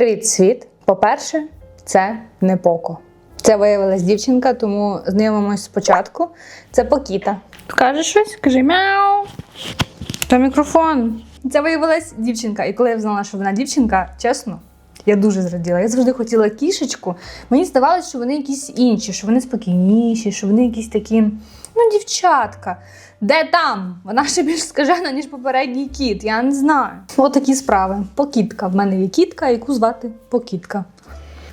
Привіт, світ! По-перше, це не Поко. Це виявилась дівчинка, тому знайомимось спочатку. Це Покіта. Каже щось? Кажи мяу. Та мікрофон. Це виявилась дівчинка. І коли я знала, що вона дівчинка, чесно, я дуже зраділа. Я завжди хотіла кішечку. Мені здавалося, що вони якісь інші, що вони спокійніші, що вони якісь такі, ну, дівчатка. Де там? Вона ще більш скажена, ніж попередній кіт. Я не знаю. От такі справи. Покітка. В мене є кітка, яку звати Покітка.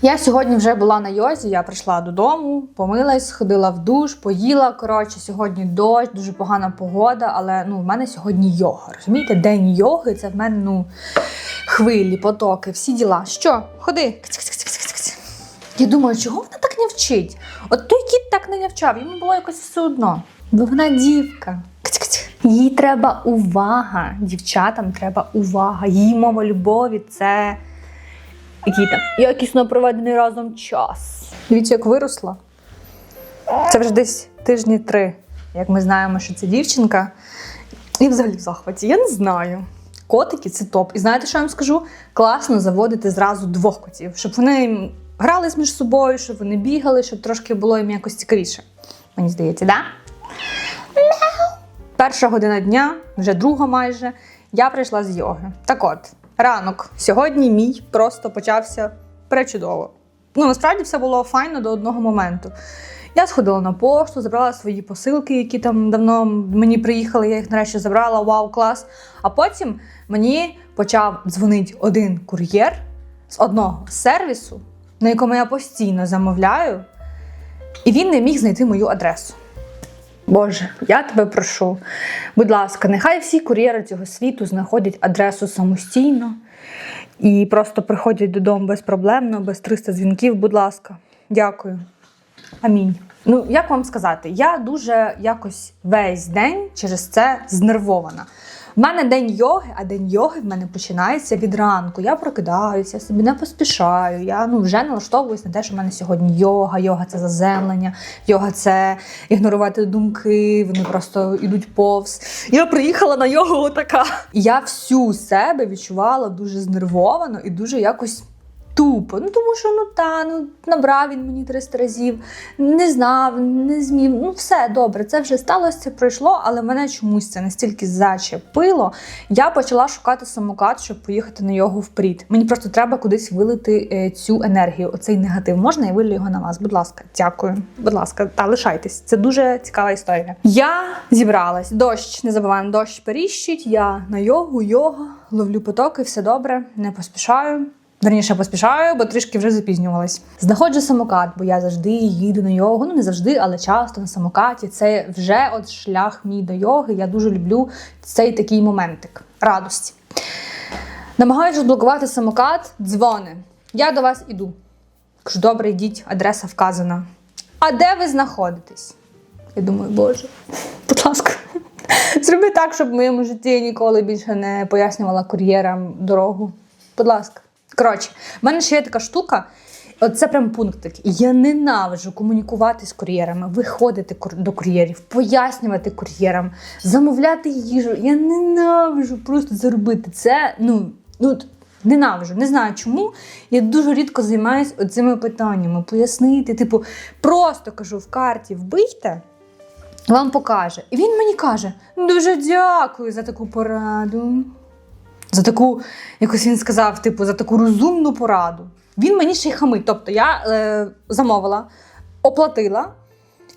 Я сьогодні вже була на йозі, я прийшла додому, помилась, сходила в душ, поїла. Коротше, сьогодні дощ, дуже погана погода, але ну, в мене сьогодні йога. Розумієте, день йоги це в мене ну, хвилі, потоки, всі діла. Що? Ходи. Я думаю, чого вона так не вчить? От той кіт так не навчав, йому було якось все одно. Бо вона дівка. Їй треба увага. Дівчатам треба увага. Її мова любові це який там якісно проведений разом час. Дивіться, як виросла. Це вже десь тижні три, як ми знаємо, що це дівчинка. І взагалі в захваті. Я не знаю. Котики це топ. І знаєте, що я вам скажу? Класно заводити зразу двох котів, щоб вони грались між собою, щоб вони бігали, щоб трошки було їм якось цікавіше. Мені здається, да? Перша година дня, вже друга майже, я прийшла з йоги. Так от, ранок сьогодні мій просто почався пречудово. Ну, насправді все було файно до одного моменту. Я сходила на пошту, забрала свої посилки, які там давно мені приїхали, я їх нарешті забрала, вау, клас. А потім мені почав дзвонити один кур'єр з одного сервісу, на якому я постійно замовляю, і він не міг знайти мою адресу. Боже, я тебе прошу. Будь ласка, нехай всі кур'єри цього світу знаходять адресу самостійно і просто приходять додому безпроблемно, без 300 дзвінків. Будь ласка, дякую. Амінь. Ну, як вам сказати, я дуже якось весь день через це знервована. У мене день йоги, а день йоги в мене починається від ранку. Я прокидаюся, собі не поспішаю. Я ну, вже налаштовуюсь на те, що в мене сьогодні йога, йога це заземлення, йога це ігнорувати думки, вони просто йдуть повз. Я приїхала на йогу отака. Я всю себе відчувала дуже знервовано і дуже якось. Тупо, ну тому що ну та ну набрав він мені 300 разів, не знав, не змів. Ну все добре, це вже сталося, це пройшло, але мене чомусь це настільки зачепило. Я почала шукати самокат, щоб поїхати на його впрід. Мені просто треба кудись вилити е, цю енергію. Оцей негатив. Можна я вилю його на вас? Будь ласка, дякую. Будь ласка, та лишайтесь. Це дуже цікава історія. Я зібралась. Дощ, не забуваємо, дощ періщить. Я на йогу, йога, ловлю потоки, все добре, не поспішаю. Верніше поспішаю, бо трішки вже запізнювалась. Знаходжу самокат, бо я завжди їду на йогу. Ну не завжди, але часто на самокаті. Це вже от шлях мій до йоги. Я дуже люблю цей такий моментик радості. Намагаюся розблокувати самокат, дзвони. Я до вас іду. Кажу, добре, йдіть, адреса вказана. А де ви знаходитесь? Я думаю, боже, будь ласка, зроби так, щоб в моєму житті я ніколи більше не пояснювала кур'єрам дорогу. Будь ласка. Коротше, в мене ще є така штука. Це прям пункт такий. Я ненавиджу комунікувати з кур'єрами, виходити до кур'єрів, пояснювати кур'єрам, замовляти їжу. Я ненавиджу просто це робити. Це ну, ну ненавиджу. Не знаю чому. Я дуже рідко займаюся цими питаннями. Пояснити, типу, просто кажу в карті вбийте. Вам покаже. І він мені каже: дуже дякую за таку пораду. За таку, якось він сказав, типу, за таку розумну пораду. Він мені ще й хамить. Тобто я е, замовила, оплатила.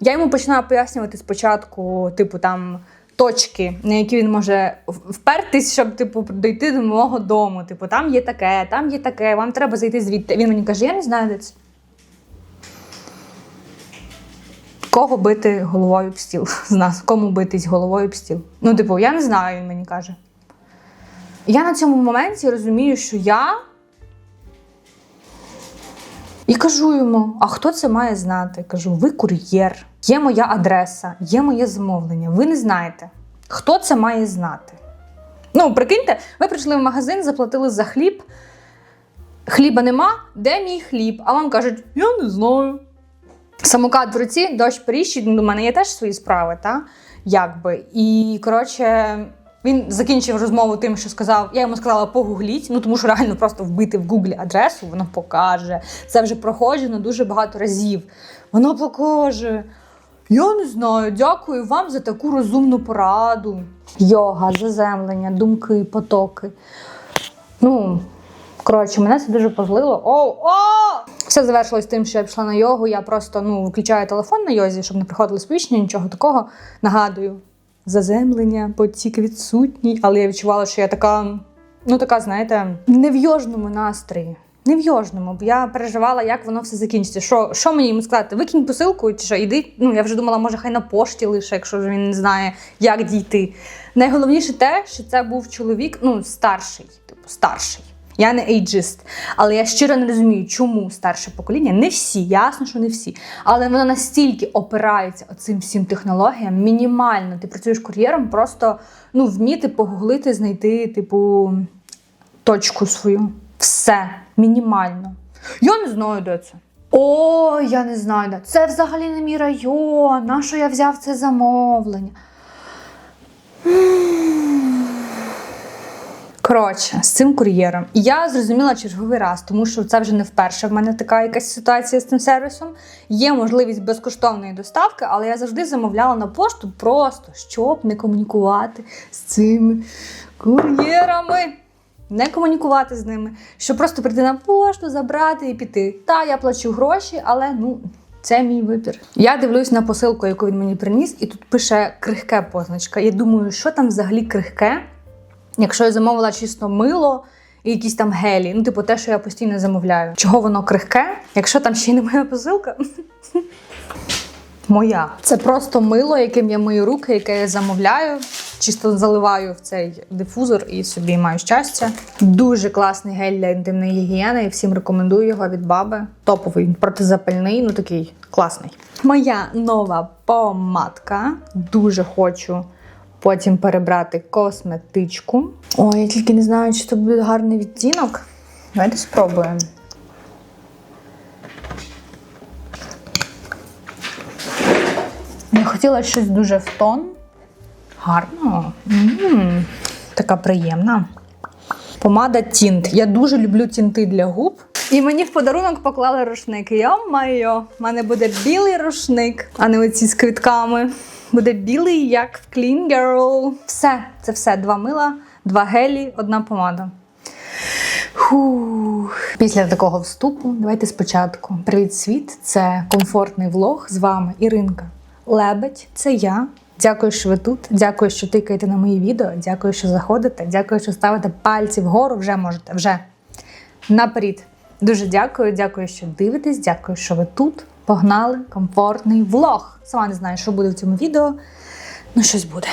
Я йому починаю пояснювати спочатку, типу, там точки, на які він може впертись, щоб типу, дійти до мого дому. Типу, там є таке, там є таке, вам треба зайти звідти. Він мені каже, я не знаю, де це. Кого бити головою об стіл з нас? Кому битись головою об стіл? Ну, типу, я не знаю, він мені каже. Я на цьому моменті розумію, що я. І кажу йому: а хто це має знати? Кажу, ви кур'єр, є моя адреса, є моє замовлення. Ви не знаєте, хто це має знати. Ну, прикиньте, ви прийшли в магазин, заплатили за хліб. Хліба нема, де мій хліб? А вам кажуть, я не знаю. Самокат в руці, дощ періщить, ну, до мене є теж свої справи, та? Якби. І коротше, Він закінчив розмову тим, що сказав, я йому сказала погугліть, ну тому що реально просто вбити в гуглі адресу, воно покаже. Це вже проходжено дуже багато разів. Воно покаже. Я не знаю, дякую вам за таку розумну пораду. Йога, заземлення, думки, потоки. Ну, коротше, мене це дуже позлило. Оу, о! Все завершилось тим, що я пішла на йогу. Я просто ну, виключаю телефон на йозі, щоб не приходили сповіщення, нічого такого. Нагадую, заземлення, потік відсутній, але я відчувала, що я така, ну така, знаєте, в йожному настрої. Не в йожному, бо я переживала, як воно все закінчиться. Що, що мені йому сказати? Викинь посилку чи що, іди. Ну я вже думала, може, хай на пошті лише, якщо він не знає, як дійти. Найголовніше те, що це був чоловік, ну, старший, типу, старший. Я не ейджист, але я щиро не розумію, чому старше покоління. Не всі, ясно, що не всі. Але воно настільки опирається оцим всім технологіям, мінімально. Ти працюєш кур'єром, просто ну, вміти погуглити, знайти, типу, точку свою. Все мінімально. Я не знаю, де це. О, я не знаю, де. Це взагалі не мій район. На що я взяв це замовлення? Коротше, з цим кур'єром. І я зрозуміла черговий раз, тому що це вже не вперше в мене така якась ситуація з цим сервісом. Є можливість безкоштовної доставки, але я завжди замовляла на пошту просто, щоб не комунікувати з цими кур'єрами. Не комунікувати з ними, щоб просто прийти на пошту, забрати і піти. Та я плачу гроші, але ну. Це мій вибір. Я дивлюсь на посилку, яку він мені приніс, і тут пише крихке позначка. Я думаю, що там взагалі крихке, якщо я замовила чисто мило і якісь там гелі, ну, типу, те, що я постійно замовляю. Чого воно крихке? Якщо там ще й не моя посилка. Моя. Це просто мило, яким я мию руки, яке я замовляю. Чисто заливаю в цей дифузор і собі маю щастя. Дуже класний гель для інтимної гігієни. І всім рекомендую його від баби. Топовий, протизапальний, ну такий класний. Моя нова помадка. Дуже хочу потім перебрати косметичку. Ой, я тільки не знаю, чи це буде гарний відтінок. Давайте спробуємо. Я хотіла щось дуже в тон. Гарно. м така приємна. Помада тінт. Я дуже люблю тінти для губ. І мені в подарунок поклали рушник. Йо-майо, в мене буде білий рушник, а не оці з квітками. Буде білий, як в Clean Girl. Все, це все. Два мила, два гелі, одна помада. Фух. Після такого вступу, давайте спочатку. Привіт, світ! Це комфортний влог. З вами Іринка Лебедь, це я. Дякую, що ви тут. Дякую, що тикаєте на мої відео. Дякую, що заходите. Дякую, що ставите пальці вгору. Вже можете. Вже наперед. Дуже дякую. Дякую, що дивитесь. Дякую, що ви тут. Погнали комфортний влог. Сама не знаю, що буде в цьому відео. Ну, щось буде.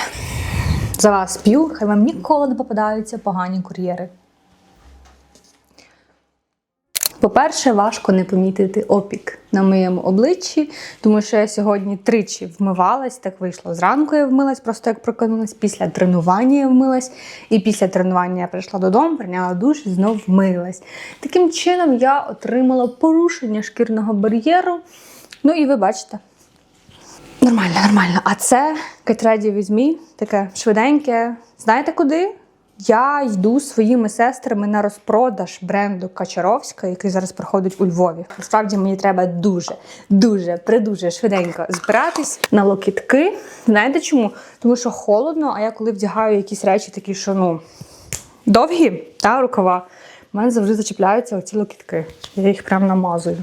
За вас п'ю, хай вам ніколи не попадаються погані кур'єри. По-перше, важко не помітити опік на моєму обличчі, тому що я сьогодні тричі вмивалась, так вийшло. Зранку я вмилась, просто як прокинулась, після тренування я вмилась, і після тренування я прийшла додому, прийняла душ і знов вмилась. Таким чином я отримала порушення шкірного бар'єру. Ну і ви бачите. Нормально, нормально. А це With Me, таке швиденьке. Знаєте куди? Я йду своїми сестрами на розпродаж бренду Качаровська, який зараз проходить у Львові. Насправді мені треба дуже, дуже, придуже швиденько збиратись на локітки. Знаєте чому? Тому що холодно, а я коли вдягаю якісь речі, такі, що ну довгі, та рукава. У мене завжди зачіпляються оці локітки. Я їх прям намазую.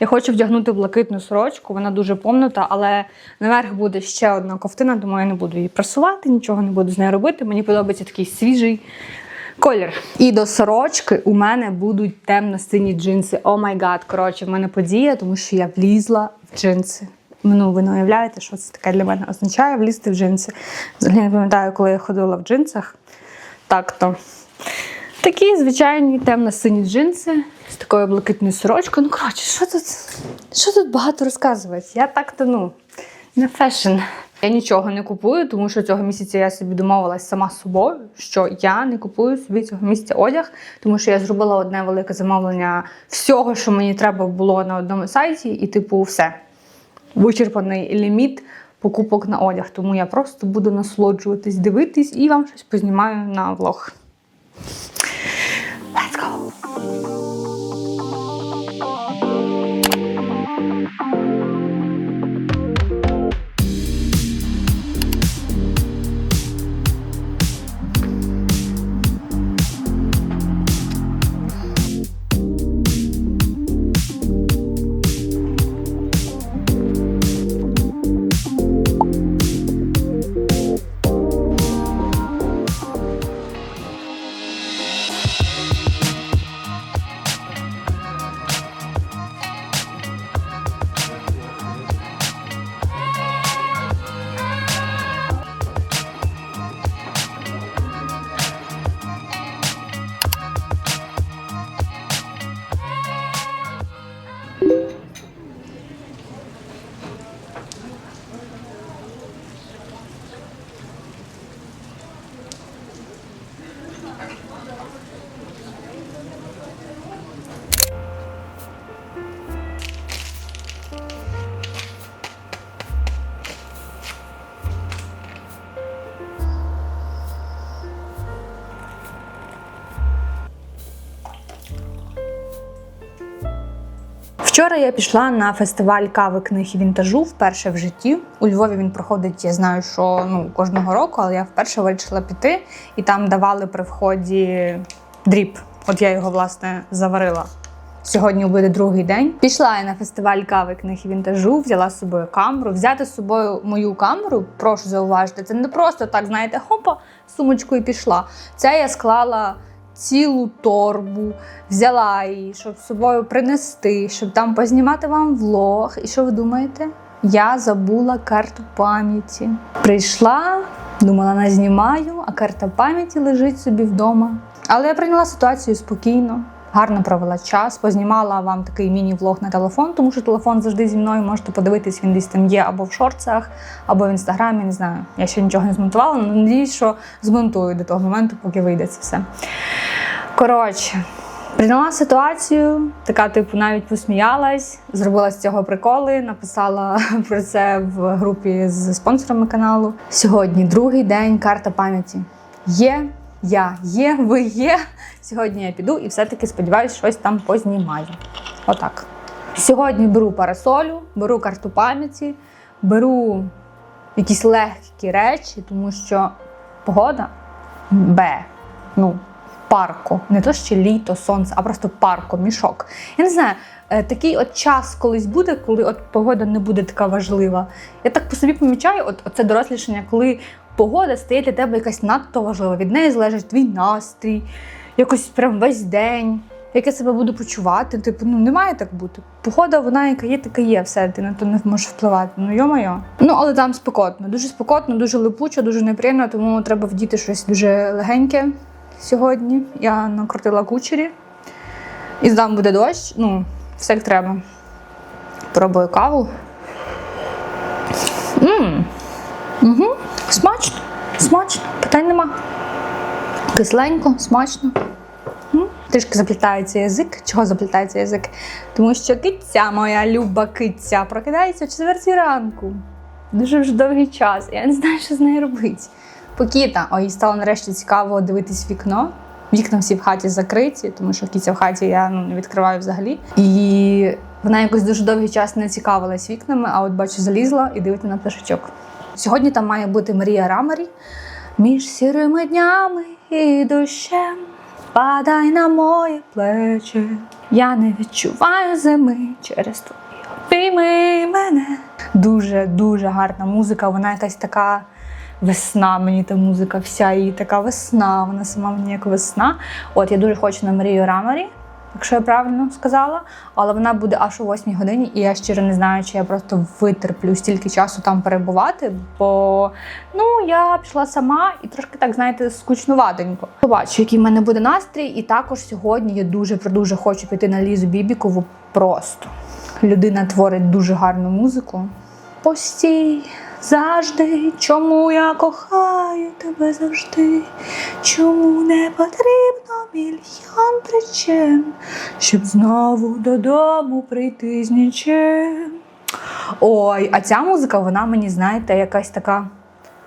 Я хочу вдягнути блакитну сорочку, вона дуже помнута, але наверх буде ще одна ковтина, тому я не буду її прасувати, нічого не буду з нею робити. Мені подобається такий свіжий колір. І до сорочки у мене будуть темно-сині джинси. О май гад, коротше, в мене подія, тому що я влізла в джинси. Ну, ви не уявляєте, що це таке для мене означає влізти в джинси. Взагалі не пам'ятаю, коли я ходила в джинсах. Так то. Такі звичайні темно-сині джинси з такою блакитною сорочкою. Ну, коротше, що тут, що тут багато розказувати? Я так-то, ну, не фешн. Я нічого не купую, тому що цього місяця я собі домовилась сама собою, що я не купую собі цього місяця одяг, тому що я зробила одне велике замовлення всього, що мені треба було на одному сайті, і, типу, все. Вичерпаний ліміт покупок на одяг. Тому я просто буду насолоджуватись, дивитись і вам щось познімаю на влог. Thank you. Вчора я пішла на фестиваль кави книг і вінтажу вперше в житті. У Львові він проходить, я знаю, що ну кожного року, але я вперше вирішила піти, і там давали при вході дріб. От я його власне заварила. Сьогодні буде другий день. Пішла я на фестиваль кави книг і вінтажу, взяла з собою камеру. Взяти з собою мою камеру, прошу зауважити, це не просто так, знаєте, хопа, сумочку і пішла. Це я склала цілу торбу, взяла її, щоб з собою принести, щоб там познімати вам влог. І що ви думаєте? Я забула карту пам'яті. Прийшла, думала, назнімаю, а карта пам'яті лежить собі вдома. Але я прийняла ситуацію спокійно. Гарно провела час, познімала вам такий міні-влог на телефон, тому що телефон завжди зі мною можете подивитись, він десь там є або в шорцах, або в інстаграмі. Не знаю. Я ще нічого не змонтувала, але надіюсь, що змонтую до того моменту, поки вийде це все. Коротше, прийняла ситуацію, така, типу, навіть посміялась, зробила з цього приколи, написала про це в групі з спонсорами каналу. Сьогодні другий день карта пам'яті. Є, я є, ви є. Сьогодні я піду і все-таки сподіваюся, щось там познімаю. Отак. Сьогодні беру парасолю, беру карту пам'яті, беру якісь легкі речі, тому що погода Б. Ну, парку. Не то ще літо, сонце, а просто парку, мішок. Я не знаю, е, такий от час колись буде, коли от погода не буде така важлива. Я так по собі помічаю, от це дорослішання, коли погода стає для тебе якась надто важлива. Від неї залежить твій настрій, якось прям весь день. Як я себе буду почувати, типу, ну не має так бути. Погода, вона яка є, така є, все, ти на то не можеш впливати. Ну йо-моє. Ну, але там спекотно, дуже спекотно, дуже липучо, дуже неприємно, тому треба вдіти щось дуже легеньке сьогодні. Я накрутила кучері. І там буде дощ. Ну, все як треба. Пробую каву. Мм. Угу. Смачно. Смачно. Питань нема. Кисленько, смачно. Трішки заплітається язик. Чого заплітається язик? Тому що киця, моя люба киця, прокидається о четвертій ранку. Дуже вже довгий час. Я не знаю, що з нею робити. Покіта, ой, стало нарешті цікаво дивитись вікно. Вікна всі в хаті закриті, тому що кіця в хаті я ну, не відкриваю взагалі. І вона якось дуже довгий час не цікавилась вікнами, а от бачу, залізла і дивиться на пташечок. Сьогодні там має бути Марія Рамарі. Між сірими днями і дощем падай на мої плечі. Я не відчуваю зими через твої обійми мене. Дуже дуже гарна музика. Вона якась така весна. Мені та музика, вся її така весна. Вона сама мені як весна. От я дуже хочу на Марію Рамарі. Якщо я правильно сказала, але вона буде аж о 8 годині, і я щиро не знаю, чи я просто витерплю стільки часу там перебувати, бо ну я пішла сама і трошки так, знаєте, скучнуватенько. Побачу, який в мене буде настрій. І також сьогодні я дуже дуже хочу піти на Лізу Бібікову. Просто людина творить дуже гарну музику. Постій завжди, чому я кохаю тебе завжди, чому не потрібно мільйон причин, щоб знову додому прийти з нічим. Ой, а ця музика, вона мені, знаєте, якась така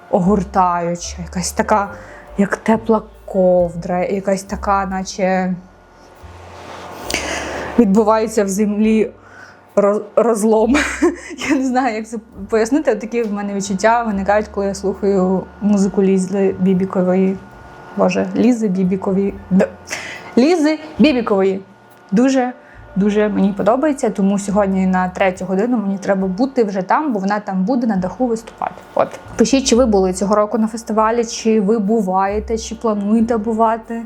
огортаюча, якась така, як тепла ковдра, якась така, наче відбувається в землі розлом. Я не знаю, як це пояснити. Такі в мене відчуття виникають, коли я слухаю музику Лізи Бібікової. Боже, Лізи Бібікової. Лізи Бібікової. Дуже. Дуже мені подобається, тому сьогодні на третю годину мені треба бути вже там, бо вона там буде на даху виступати. От пишіть, чи ви були цього року на фестивалі, чи ви буваєте, чи плануєте бувати.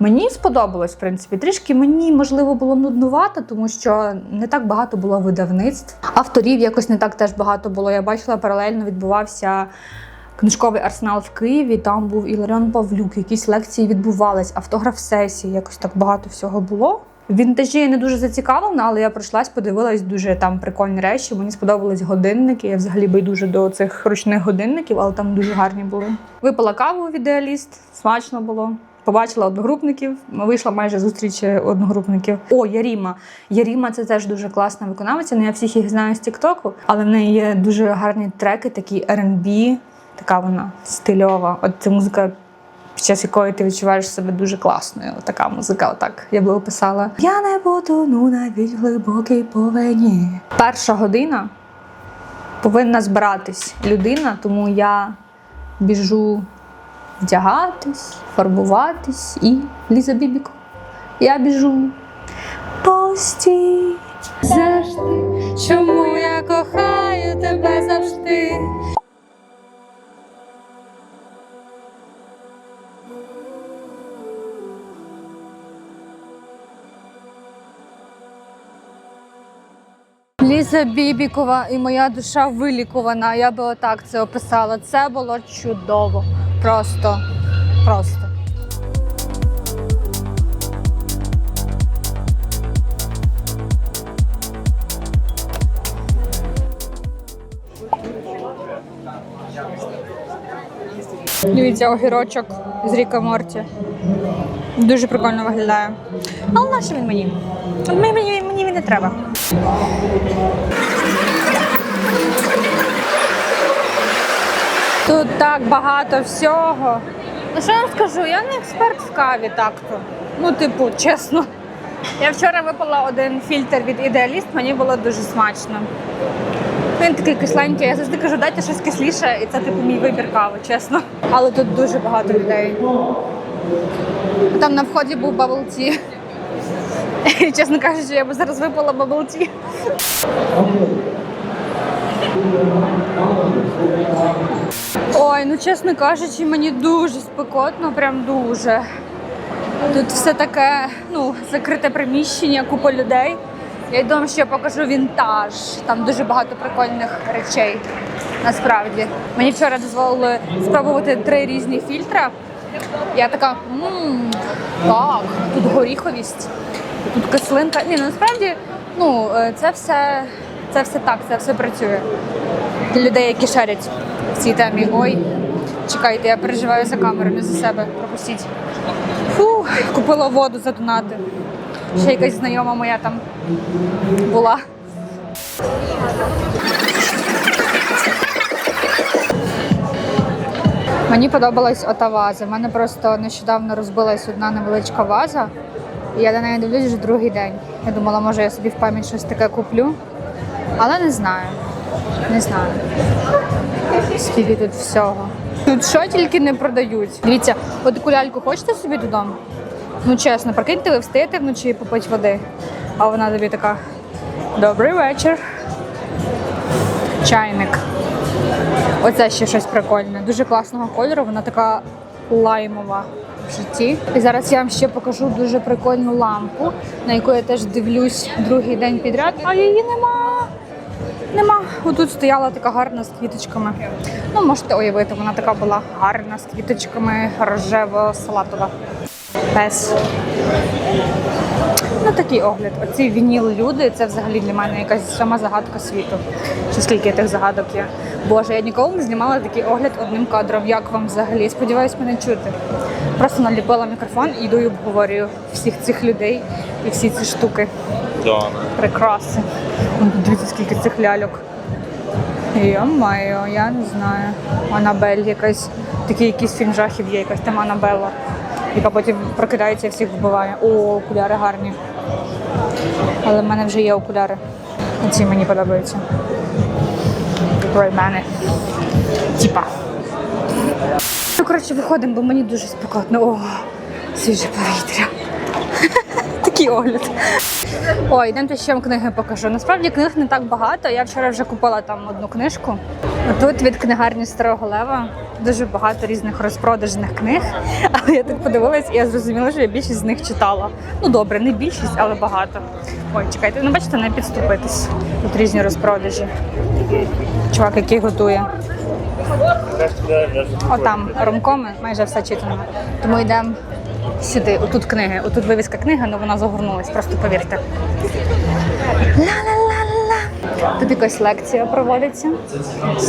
Мені сподобалось, в принципі. Трішки мені можливо було нуднувато, тому що не так багато було видавництв. Авторів якось не так теж багато було. Я бачила, паралельно відбувався книжковий арсенал в Києві. Там був Іларіон Павлюк, якісь лекції відбувались, автограф сесії, якось так багато всього було. Вінтажі я не дуже зацікавлена, але я пройшлась, подивилась дуже там прикольні речі. Мені сподобались годинники. Я взагалі байдуже до цих ручних годинників, але там дуже гарні були. Випила каву в ідеаліст, смачно було. Побачила одногрупників, вийшла майже зустріч одногрупників. О, Яріма. Яріма це теж дуже класна виконавиця. Ну я всіх їх знаю з Тіктоку, але в неї є дуже гарні треки, такі R&B, така вона стильова. От це музика, під час якої ти відчуваєш себе дуже класною. Така музика, отак я би описала. Я не потону навіть глибокій повені. Перша година повинна збиратись людина, тому я біжу вдягатись, фарбуватись і Ліза Бібіко. Я біжу. Постій завжди, чому я кохаю тебе завжди. Ліза Бібікова і моя душа вилікувана. Я би отак це описала. Це було чудово. Просто, просто. Дивіться, огірочок з Ріка Морті. Дуже прикольно виглядає. Але на він мені? Мені, мені, мені він не треба. Тут так багато всього. Ну що я вам скажу? Я не експерт в каві так-то. Ну, типу, чесно. Я вчора випила один фільтр від ідеаліст, мені було дуже смачно. Він такий кисленький, я завжди кажу, дайте щось кисліше, і це типу мій вибір кави, чесно. Але тут дуже багато людей. Там на вході був bubble tea. І, чесно кажучи, я б зараз випила tea. Ой, ну чесно кажучи, мені дуже спекотно, прям дуже. Тут все таке, ну, закрите приміщення, купа людей. Я думаю, що я покажу вінтаж. Там дуже багато прикольних речей. Насправді. Мені вчора дозволили спробувати три різні фільтри. Я така, мм, так, тут горіховість, тут кислинка. Ні, ну, насправді, ну, е, це все, це все так, це все працює. Людей, які шарять в цій темі. Ой, чекайте, я переживаю за камеру, не за себе. Пропустіть. Фу, купила воду за донати. Ще якась знайома моя там була. Мені подобалась ота ваза. У мене просто нещодавно розбилась одна невеличка ваза. І я на неї дивлюсь вже другий день. Я думала, може я собі в пам'ять щось таке куплю. Але не знаю. Не знаю. Скільки тут всього. Тут що тільки не продають. Дивіться, от таку ляльку хочете собі додому? Ну чесно, прикиньте, ви встаєте вночі і попить води. А вона тобі така: Добрий вечір. Чайник. Оце ще щось прикольне. Дуже класного кольору, вона така лаймова в житті. І зараз я вам ще покажу дуже прикольну лампу, на яку я теж дивлюсь другий день підряд, а її нема. Нема. Отут стояла така гарна з квіточками. Ну, можете уявити, вона така була гарна з квіточками, рожево-салатова. Пес. Ну, такий огляд. Оці вініл люди це взагалі для мене якась сама загадка світу. Чи скільки тих загадок є? Боже, я ніколи не знімала такий огляд одним кадром. Як вам взагалі? Сподіваюсь, мене чути. Просто наліпила мікрофон і йду і обговорюю всіх цих людей і всі ці штуки. Да. Прикраси. Вон тут Дивіться, скільки цих ляльок. Йо-майо, я не знаю. Анабель якась, такий якийсь фільм жахів є, якась там Анабелла. Яка потім прокидається і всіх вбиває. О, окуляри гарні. Але в мене вже є окуляри. Ці мені подобаються. Реймени. Типа. Ну, коротше, виходимо, бо мені дуже спекотно. О, свіже повітря. Такий огляд. Ой, йдемте ще вам книги покажу. Насправді книг не так багато. Я вчора вже купила там одну книжку. Тут від книгарні Старого Лева дуже багато різних розпродажних книг. Але я так подивилась, і я зрозуміла, що я більшість з них читала. Ну добре, не більшість, але багато. Ой, чекайте, ну бачите, не підступитись. Тут різні розпродажі. Чувак, який готує. Отам ромкоми, майже все читано. Тому йдемо сюди. Отут книги. Отут вивіска книги, але вона загорнулась, просто повірте. Ла-ла-ла-ла. Тут якась лекція проводиться.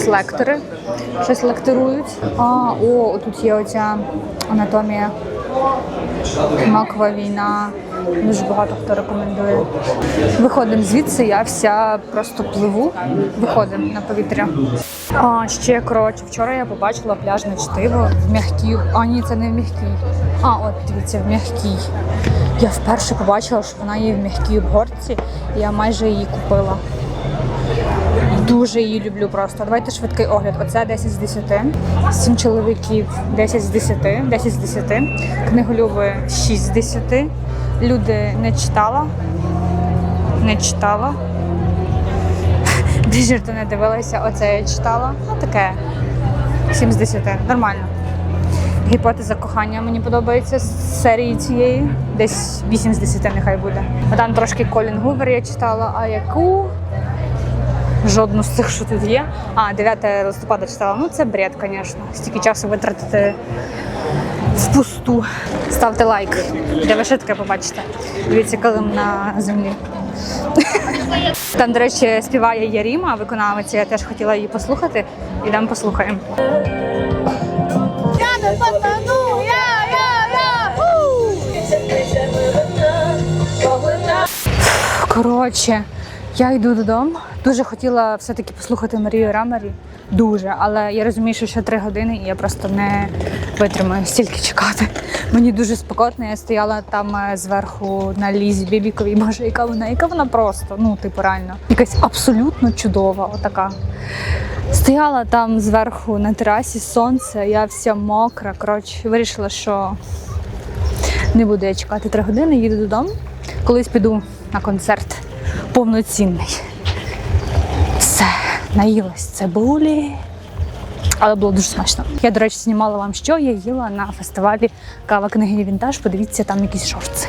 Лектори щось лекторують. А, о, тут є оця анатомія. Макова війна. Дуже багато хто рекомендує. Виходимо звідси, я вся просто пливу. Виходимо на повітря. А, ще коротше, вчора я побачила пляжне чтиво в м'якій. А, ні, це не в м'якій. А, от дивіться, в м'якій. Я вперше побачила, що вона є в м'якій обгорці, і я майже її купила. Дуже її люблю просто. Давайте швидкий огляд. Оце 10 з 10. Сім чоловіків 10 з 10. 10 з 10. Книголюби 6 з 10. Люди не читала. Не читала. Дежурто не дивилася, оце я читала. Ну таке. 7 з 10. Нормально. Гіпотеза кохання мені подобається з серії цієї. Десь 8 з 10 нехай буде. А там трошки Колін Гувер я читала, а яку жодну з цих, що тут є. А, 9 листопада читала. Ну це бред, звісно. Стільки часу витратити впусту. Ставте лайк, де ви ще таке побачите. Дивіться, килим на землі. Там, до речі, співає Яріма, виконавиця. Я теж хотіла її послухати. Ідемо послухаємо. Я не постану, я, я, я! Коротше, я йду додому. Дуже хотіла все-таки послухати Марію Рамері. Дуже, але я розумію, що ще три години, і я просто не витримаю стільки чекати. Мені дуже спекотно. Я стояла там е, зверху на лізі Бібіковій. Боже, яка вона, яка вона просто, ну, типу, реально, якась абсолютно чудова, отака. Стояла там зверху на терасі сонце, я вся мокра. Коротше, вирішила, що не буду я чекати три години, їду додому. Колись піду на концерт повноцінний. Все, наїлась цибулі. Але було дуже смачно. Я, до речі, знімала вам, що я їла на фестивалі Кава книги Вінтаж. Подивіться, там якісь шорти.